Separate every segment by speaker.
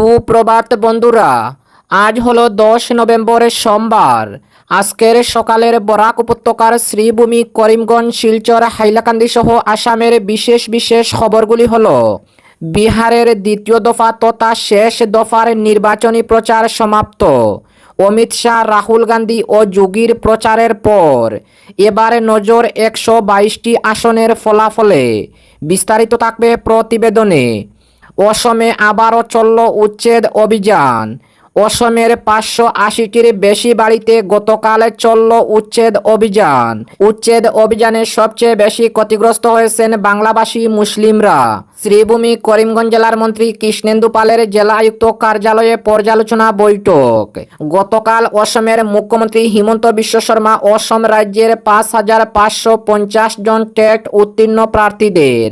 Speaker 1: সুপ্রভাত বন্ধুরা, আজ হলো দশ নভেম্বরের সোমবার। আজকের সকালের বরাক উপত্যকার শ্রীভূমি করিমগঞ্জ, শিলচর, হাইলাকান্দি সহ আসামের বিশেষ বিশেষ খবরগুলি হল, বিহারের দ্বিতীয় দফা তথা শেষ দফার নির্বাচনী প্রচার সমাপ্ত। অমিত শাহ, রাহুল গান্ধী ও যোগীর প্রচারের পর এবারে নজর একশো বাইশটি আসনের ফলাফলে। বিস্তারিত থাকবে প্রতিবেদনে। অসমে আবারও চলল উচ্ছেদ অভিযান। অসমের পাঁচশো আশিটির বেশি বাড়িতে গতকাল চলল উচ্ছেদ অভিযান। উচ্ছেদ অভিযানে সবচেয়ে বেশি ক্ষতিগ্রস্ত হয়েছেন বাংলাভাষী মুসলিমরা। শ্রীভূমি করিমগঞ্জ জেলার মন্ত্রী কৃষ্ণেন্দু পালের জেলা আয়ুক্ত কার্যালয়ে পর্যালোচনা বৈঠক। গতকাল অসমের মুখ্যমন্ত্রী হিমন্ত বিশ্ব শর্মা অসম রাজ্যের পাঁচ হাজার পাঁচশো পঞ্চাশ জন টেট উত্তীর্ণ প্রার্থীদের।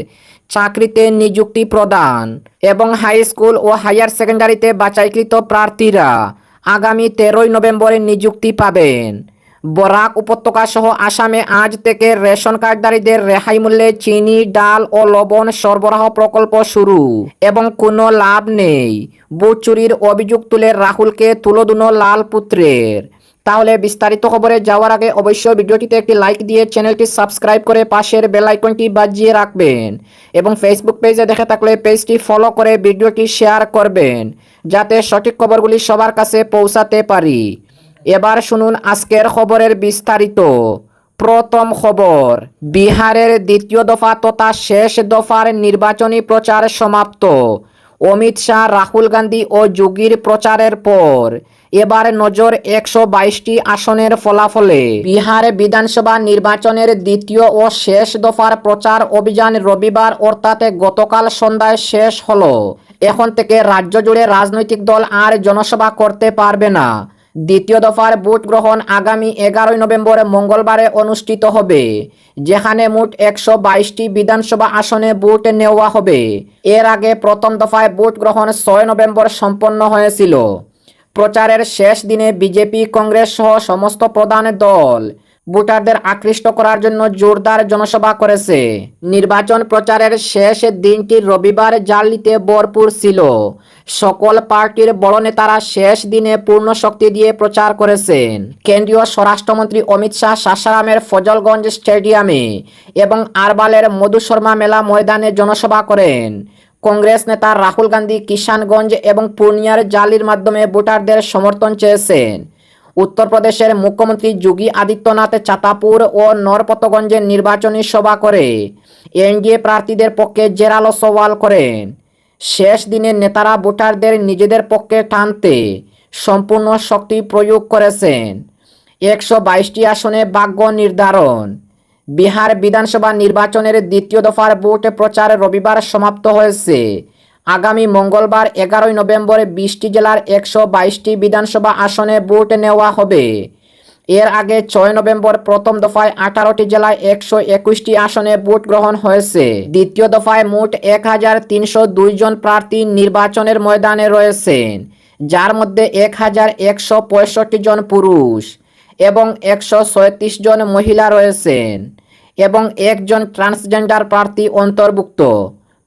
Speaker 1: চাকরিতে নিযুক্তি প্রদান এবং হাই স্কুল ও হায়ার সেকেন্ডারিতে বাছাইকৃত প্রার্থীরা আগামী তেরোই নভেম্বরে নিযুক্তি পাবেন। বরাক উপত্যকা সহ আসামে আজ থেকে রেশন কার্ডধারীদের রেহাই মূল্যে চিনি, ডাল ও লবণ সরবরাহ প্রকল্প শুরু এবং কোনো লাভ নেই। বুট চুরির অভিযোগ তুলে রাহুলকে তুলোদুনো লাল পুত্রের তাহলে বিস্তারিত খবরে যাওয়ার আগে অবশ্যই ভিডিওটিতে একটি লাইক দিয়ে চ্যানেলটি সাবস্ক্রাইব করে পাশের বেল আইকনটি বাজিয়ে রাখবেন এবং ফেসবুক পেজে দেখে থাকলে পেজটি ফলো করে ভিডিওটি শেয়ার করবেন, যাতে সঠিক খবরগুলি সবার কাছে পৌঁছাতে পারি। এবার শুনুন আজকের খবরের বিস্তারিত। প্রথম খবর, বিহারের দ্বিতীয় দফা তথা শেষ দফার নির্বাচনী প্রচার সমাপ্ত। অমিত শাহ, রাহুল গান্ধী ও যোগীর প্রচারের পর এবার নজর একশো বাইশটি আসনের ফলাফলে। বিহার বিধানসভা নির্বাচনের দ্বিতীয় ও শেষ দফার প্রচার অভিযান রবিবার অর্থাৎ গতকাল সন্ধ্যায় শেষ হল। এখন থেকে রাজ্য জুড়ে রাজনৈতিক দল আর জনসভা করতে পারবে না। দ্বিতীয় দফার ভোট গ্রহণ আগামী এগারোই নভেম্বর মঙ্গলবারে অনুষ্ঠিত হবে, যেখানে মোট একশো বাইশটি বিধানসভা আসনে ভোট নেওয়া হবে। এর আগে প্রথম দফায় ভোট গ্রহণ ছয় নভেম্বর সম্পন্ন হয়েছিল। প্রচারের শেষ দিনে বিজেপি, কংগ্রেস সহ সমস্ত প্রধান দল ভোটারদের আকৃষ্ট করার জন্য জোরদার জনসভা করেছে। নির্বাচন প্রচারের শেষ দিনটি রবিবার জার্লিতে ভরপুর ছিল। সকল পার্টির বড় নেতারা শেষ দিনে পূর্ণ শক্তি দিয়ে প্রচার করেছেন। কেন্দ্রীয় স্বরাষ্ট্রমন্ত্রী অমিত শাহ সাসারামের ফজলগঞ্জ স্টেডিয়ামে এবং আরবালের মধু শর্মা মেলা ময়দানে জনসভা করেন। কংগ্রেস নেতা রাহুল গান্ধী কিষানগঞ্জ এবং পূর্ণিয়ার জালির মাধ্যমে ভোটারদের সমর্থন চেয়েছেন। উত্তরপ্রদেশের মুখ্যমন্ত্রী যোগী আদিত্যনাথ চাতাপুর ও নরপতগঞ্জের নির্বাচনী সভা করে। এনডিএ প্রার্থীদের পক্ষে জেরালো সওয়াল করেন। শেষ দিনে নেতারা ভোটারদের নিজেদের পক্ষে টানতে সম্পূর্ণ শক্তি প্রয়োগ করেছেন। একশো বাইশটি আসনে ভাগ্য নির্ধারণ। বিহার বিধানসভা নির্বাচনের দ্বিতীয় দফার ভোট প্রচার রবিবার সমাপ্ত হয়েছে। আগামী মঙ্গলবার এগারোই নভেম্বর বিশটি জেলার একশো বাইশটি বিধানসভা আসনে ভোট নেওয়া হবে। এর আগে ছয় নভেম্বর প্রথম দফায় আঠারোটি জেলায় একশো একুশটি আসনে ভোট গ্রহণ হয়েছে। দ্বিতীয় দফায় মোট এক হাজার তিনশো দুই জন প্রার্থী নির্বাচনের ময়দানে রয়েছেন, যার মধ্যে এক হাজার একশো পঁয়ষট্টি জন পুরুষ এবং একশো ছয়ত্রিশ জন মহিলা রয়েছেন এবং একজন ট্রান্সজেন্ডার প্রার্থী অন্তর্ভুক্ত।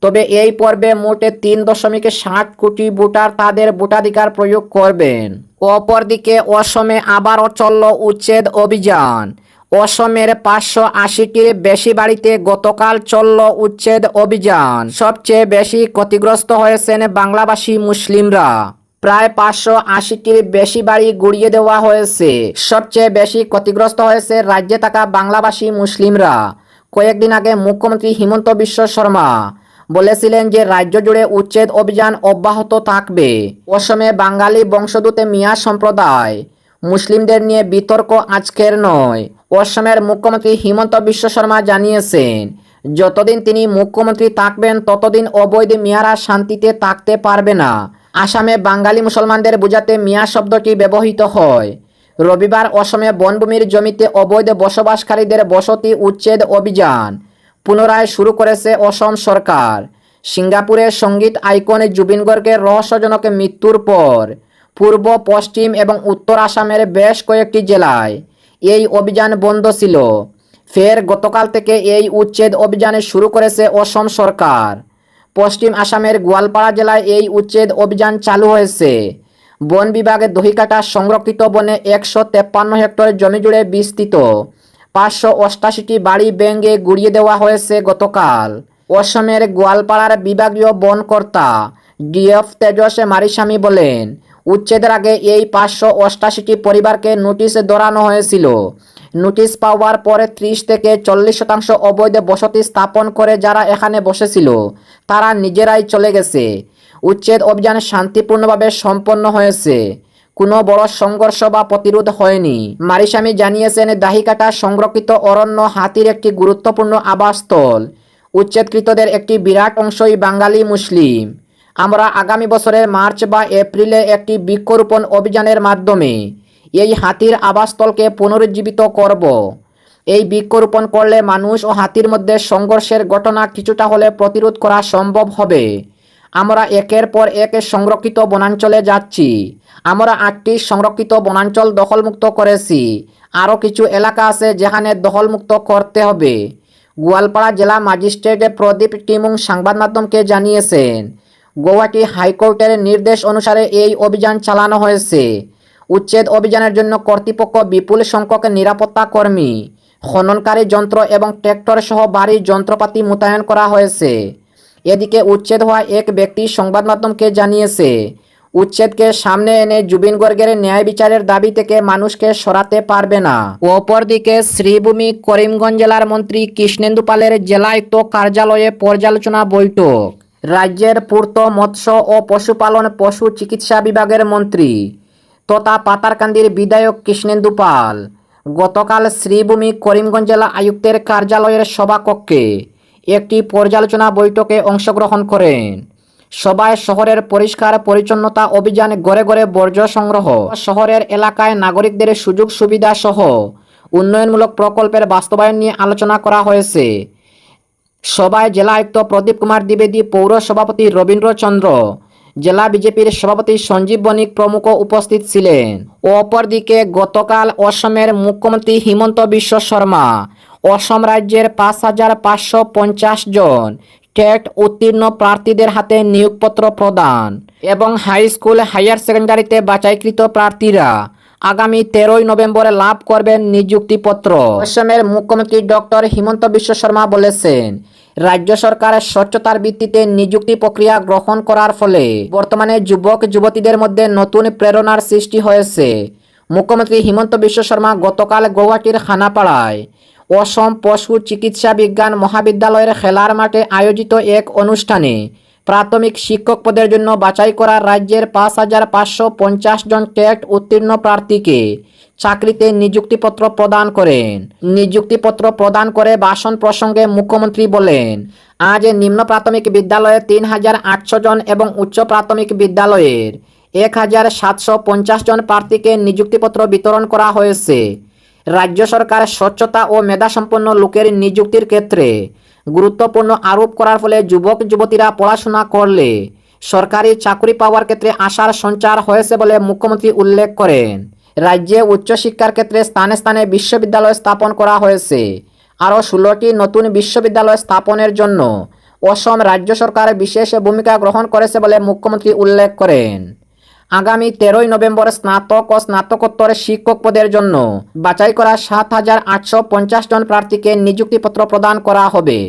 Speaker 1: তবে এই পর্বে মোটে তিন দশমিক ষাট কোটি ভোটার তাদের ভোটাধিকার প্রয়োগ করবেন। অপরদিকে অসমে আবারও চলল উচ্ছেদ অভিযান। অসমের পাঁচশো আশিটির বেশি বাড়িতে গতকাল চলল উচ্ছেদ অভিযান। সবচেয়ে বেশি ক্ষতিগ্রস্ত হয়েছেন বাংলাভাষী মুসলিমরা। প্রায় পাঁচশো আশিটির বেশি বাড়ি গুড়িয়ে দেওয়া হয়েছে। সবচেয়ে বেশি ক্ষতিগ্রস্ত হয়েছে রাজ্যে থাকা বাংলাভাষী মুসলিমরা। কয়েকদিন আগে মুখ্যমন্ত্রী হিমন্ত বিশ্ব শর্মা বলেছিলেন যে রাজ্য জুড়ে উচ্ছেদ অভিযান অব্যাহত থাকবে। অসমে বাঙালি বংশদূতে মিয়া সম্প্রদায়। মুসলিমদের নিয়ে বিতর্ক আজকের নয়। অসমের মুখ্যমন্ত্রী হিমন্ত বিশ্ব শর্মা জানিয়েছেন, যতদিন তিনি মুখ্যমন্ত্রী থাকবেন, ততদিন অবৈধ মিয়ারা শান্তিতে থাকতে পারবে না। আসামে বাঙালি মুসলমানদের বোঝাতে মিয়া শব্দটি ব্যবহৃত হয়। রবিবার অসমে বনভূমির জমিতে অবৈধ বসবাসকারীদের বসতি উচ্ছেদ অভিযান পুনরায় শুরু করেছে অসম সরকার। সিঙ্গাপুরের সংগীত আইকনে জুবিন গর্গের রহস্যজনক মৃত্যুর পর পূর্ব, পশ্চিম এবং উত্তর আসামের বেশ কয়েকটি জেলায় এই অভিযান বন্ধ ছিল। ফের গতকাল থেকে এই উচ্ছেদ অভিযানে শুরু করেছে অসম সরকার। পশ্চিম আসামের গোয়ালপাড়া জেলায় এই উচ্ছেদ অভিযান চালু হয়েছে। বন বিভাগের দহিকাটা সংরক্ষিত বনে একশো তেপ্পান্ন হেক্টর জমি জুড়ে বিস্তৃত পাঁচশো অষ্টাশিটি বাড়ি ব্যাঙ্গে গুড়িয়ে দেওয়া হয়েছে গতকাল। অসমের গোয়ালপাড়ার বিভাগীয় বন কর্তা ডিএফ তেজস মারিস্বামী বলেন, উচ্ছেদের আগে এই পাঁচশো অষ্টাশিটি পরিবারকে নোটিশ ধরানো হয়েছিল। নোটিশ পাওয়ার পরে ত্রিশ থেকে চল্লিশ শতাংশ অবৈধ বসতি স্থাপন করে যারা এখানে বসেছিল, তারা নিজেরাই চলে গেছে। উচ্ছেদ অভিযান শান্তিপূর্ণভাবে সম্পন্ন হয়েছে। কোনো বড় সংঘর্ষ বা প্রতিরোধ হয়নি। মারিস্বামী জানিয়েছেন, দাহিকাটা সংরক্ষিত অরণ্য হাতির একটি গুরুত্বপূর্ণ আবাসস্থল। উচ্ছেদকৃতদের একটি বিরাট অংশই বাঙালি মুসলিম। আমরা আগামী বছরের মার্চ বা এপ্রিলে একটি বৃক্ষরোপণ অভিযানের মাধ্যমে এই হাতির আবাসস্থলকে পুনরুজ্জীবিত করব। এই বৃক্ষরোপণ করলে মানুষ ও হাতির মধ্যে সংঘর্ষের ঘটনা কিছুটা হলে প্রতিরোধ করা সম্ভব হবে। আমরা একের পর এক সংরক্ষিত বনাঞ্চলে যাচ্ছি। আমরা আটটি সংরক্ষিত বনাঞ্চল দখলমুক্ত করেছি। আরও কিছু এলাকা আছে যেখানে দখলমুক্ত করতে হবে। গোয়ালপাড়া জেলা ম্যাজিস্ট্রেট প্রদীপ টিমুং সংবাদ মাধ্যমকে জানিয়েছেন গৌহাটি হাইকোর্টের নির্দেশ অনুসারে এই অভিযান চালানো হয়েছে। উচ্ছেদ অভিযানের জন্য কর্তৃপক্ষ বিপুল সংখ্যক নিরাপত্তা কর্মী, খননকারী যন্ত্র এবং ট্র্যাক্টর সহ বাড়ির যন্ত্রপাতি মোতায়েন করা হয়েছে। এদিকে উচ্ছেদ হওয়া এক ব্যক্তি সংবাদ মাধ্যমকে জানিয়েছে, উচ্ছেদকে সামনে এনে জুবিন গর্গের ন্যায় বিচারের দাবি থেকে মানুষকে সরাতে পারবে না। অপরদিকে শ্রীভূমি করিমগঞ্জ জেলার মন্ত্রী কৃষ্ণেন্দু পালের জেলায়ুক্ত কার্যালয়ে পর্যালোচনা বৈঠক। রাজ্যের পূর্ত মৎস্য ও পশুপালন পশু চিকিৎসা বিভাগের মন্ত্রী তথা পাতারকান্দির বিধায়ক কৃষ্ণেন্দু পাল গতকাল শ্রীভূমি করিমগঞ্জ জেলা আয়ুক্তের কার্যালয়ের সভাকক্ষে একটি পর্যালোচনা বৈঠকে অংশগ্রহণ করেন। সবাই শহরের পরিষ্কার পরিচ্ছন্নতা অভিযান গড়ে গড়ে বর্জ্য সংগ্রহ, শহরের এলাকায় নাগরিকদের সুযোগ সুবিধা সহ উন্নয়নমূলক প্রকল্পের বাস্তবায়ন নিয়ে আলোচনা করা হয়েছে। সবাই জেলা আয়ুক্ত প্রদীপ কুমার দ্বিবেদী পৌর সভাপতি রবীন্দ্র চন্দ্র জেলা বিজেপির সভাপতি সঞ্জীব বণিক প্রমুখ উপস্থিত ছিলেন। অপরদিকে গতকাল অসমের মুখ্যমন্ত্রী হিমন্ত বিশ্ব শর্মা, অসম রাজ্যের পাঁচ হাজার পাঁচশো পঞ্চাশ জন টেট উত্তীর্ণ প্রার্থীদের হাতে নিয়োগপত্র প্রদান এবং হাই স্কুল, হায়ার সেকেন্ডারিতে বাছাইকৃত প্রার্থীরা আগামী তেরোই নভেম্বরে লাভ করবেন নিযুক্তিপত্র। অসমের মুখ্যমন্ত্রী ডক্টর হিমন্ত বিশ্ব শর্মা বলেছেন রাজ্য সরকারের স্বচ্ছতার ভিত্তিতে নিযুক্তি প্রক্রিয়া গ্রহণ করার ফলে বর্তমানে যুবক, যুবতীদের মধ্যে নতুন প্রেরণার সৃষ্টি হয়েছে। মুখ্যমন্ত্রী হিমন্ত বিশ্ব শর্মা গতকাল গৌহাটির খানাপাড়ায় অসম পশু চিকিৎসা বিজ্ঞান মহাবিদ্যালয়ের খেলার মাঠে আয়োজিত এক অনুষ্ঠানে প্রাথমিক শিক্ষক পদের জন্য বাছাই করা রাজ্যের পাঁচ হাজার পাঁচশো পঞ্চাশ জন টেট উত্তীর্ণ প্রার্থীকে চাকরিতে নিযুক্তিপত্র প্রদান করেন। নিযুক্তিপত্র প্রদান করে ভাষণ প্রসঙ্গে মুখ্যমন্ত্রী বলেন, আজ নিম্ন প্রাথমিক বিদ্যালয়ে তিন হাজার আটশো জন এবং উচ্চ প্রাথমিক বিদ্যালয়ের এক হাজার সাতশো পঞ্চাশ জন প্রার্থীকে নিযুক্তিপত্র বিতরণ করা হয়েছে। রাজ্য সরকার স্বচ্ছতা ও মেধাসম্পন্ন লোকের নিযুক্তির ক্ষেত্রে গুরুত্বপূর্ণ আরোপ করার ফলে যুবক, যুবতীরা পড়াশোনা করলে সরকারি চাকরি পাওয়ার ক্ষেত্রে আশার সঞ্চার হয়েছে বলে মুখ্যমন্ত্রী উল্লেখ করেন। রাজ্যে উচ্চশিক্ষার ক্ষেত্রে স্থানে স্থানে বিশ্ববিদ্যালয় স্থাপন করা হয়েছে। আরও ষোলোটি নতুন বিশ্ববিদ্যালয় স্থাপনের জন্য অসম রাজ্য সরকার বিশেষ ভূমিকা গ্রহণ করেছে বলে মুখ্যমন্ত্রী উল্লেখ করেন। আগামী তেরোই নভেম্বর স্নাতক ও স্নাতকোত্তর শিক্ষক পদের জন্য বাছাই করা সাত হাজার আটশো পঞ্চাশ জন প্রার্থীকে নিযুক্তিপত্র প্রদান করা হবে।